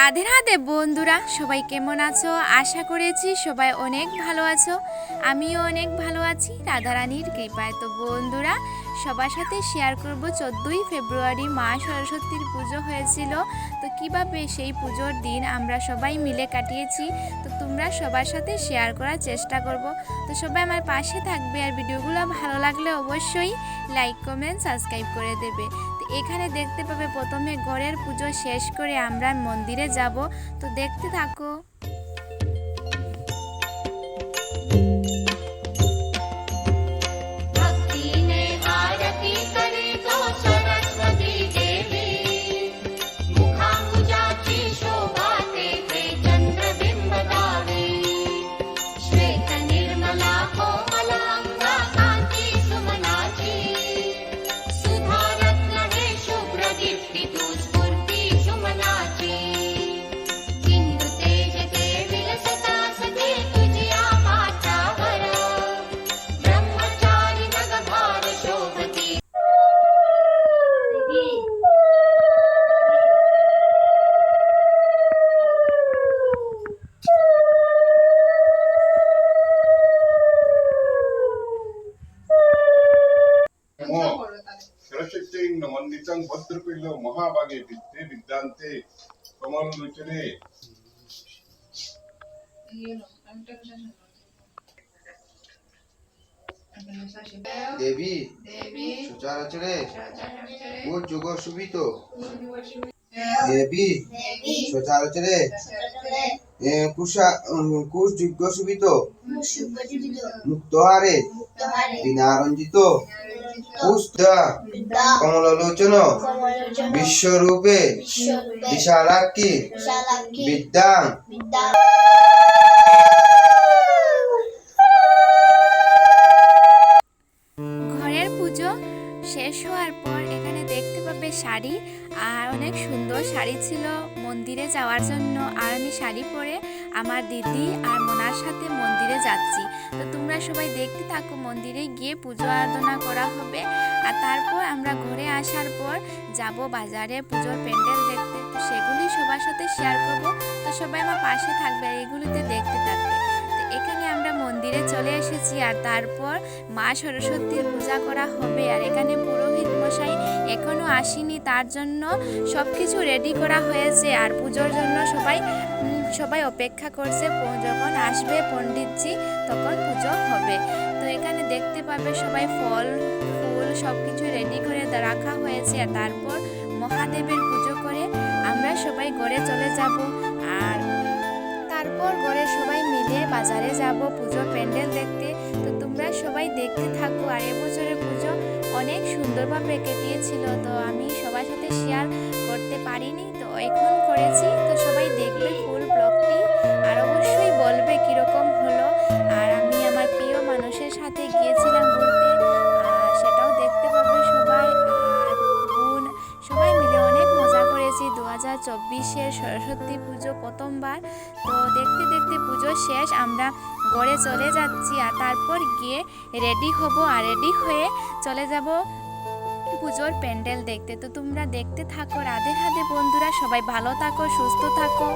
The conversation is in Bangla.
রাধে রাধে বন্ধুরা, সবাই কেমন আছো? আশা করেছি সবাই অনেক ভালো আছো। আমিও অনেক ভালো আছি, রাধারানীর কৃপায়। তো বন্ধুরা, সবার সাথে শেয়ার করব, চোদ্দোই ফেব্রুয়ারি মা সরস্বতীর পুজো হয়েছিল। তো কীভাবে সেই পুজোর দিন আমরা সবাই মিলে কাটিয়েছি, তো তোমরা সবার সাথে শেয়ার করার চেষ্টা করব। তো সবাই আমার পাশে থাকবে আর ভিডিওগুলো ভালো লাগলে অবশ্যই লাইক কমেন্ট সাবস্ক্রাইব করে দেবে। এখানে দেখতে পাবে প্রথমে ঘরের পুজো শেষ করে আমরা মন্দিরে যাব। তো দেখতে থাকো। নমন্দিতং ভদ্রকৈল মহাভাগে বিদ্যে বিদ্যান্তে কমল লোচনে দেবী সচরাচরে ও যুগ সুবিত দেবী সচরাচরে উম, কুশ যুগ সুবিত মুক্তহারে বিনারঞ্জিত পুস্তা কমলোচন বিশ্বরূপে বিশালাক্ষী বিদ্যা শাড়ি ছিল মন্দিরে যাওয়ার জন্য। আর আমি শাড়ি পরে আমার দিদি আর মোনার সাথে মন্দিরে যাচ্ছি। তো তোমরা সবাই দেখতে থাকো, মন্দিরে গিয়ে পুজো আরাধনা করা হবে। আর তারপর আমরা ঘরে আসার পর যাব বাজারে পুজোর প্যান্ডেল দেখতে। তো সেগুলি সবার সাথে শেয়ার করব। তো সবাই আমার পাশে থাকবে এইগুলিতে এগুলিতে দেখতে থাকবে মন্দিরে চলে এসেছি আর তারপর মা সরস্বতীর পূজা করা হবে। আর এখানে পুরোহিত মশাই এখনও আসেনি, তার জন্য সব কিছু রেডি করা হয়েছে। আর পুজোর জন্য সবাই সবাই অপেক্ষা করছে। যখন আসবে পণ্ডিতজি, তখন পুজো হবে। তো এখানে দেখতে পাবে সবাই ফল, ফুল সব কিছু রেডি করে রাখা হয়েছে। আর তারপর মহাদেবের পুজো করে আমরা সবাই ঘরে চলে যাব। আর তারপর ঘরে বাজারে যাব, পুজোর প্যান্ডেল দেখতে। তো তোমরা সবাই দেখতে থাকো, আর এবছরের পুজো অনেক সুন্দরভাবে কেটিয়েছিল তো আমি সবার সাথে শেয়ার করতে পারিনি, তো এখন করেছি। তো সবাই দেখবে ফুল ব্লগটি আর অবশ্যই বলবে কীরকম হলো। আর আমি আমার প্রিয় মানুষের সাথে গিয়েছিলাম ঘুরতে সেটাও দেখতে পাবে সবাই। বোন, সবাই মিলে অনেক মজা করেছি। দু হাজার চব্বিশের সরস্বতী পুজো প্রথমবার। দেখতে দেখতে পুজো শেষ, আমরা গড়ে চলে যাচ্ছি আর তারপর গিয়ে রেডি হব আর রেডি হয়ে চলে যাব পুজোর প্যান্ডেল দেখতে। তো তোমরা দেখতে থাকো, রাধে রাধে বন্ধুরা, সবাই ভালো থাকো, সুস্থ থাকো।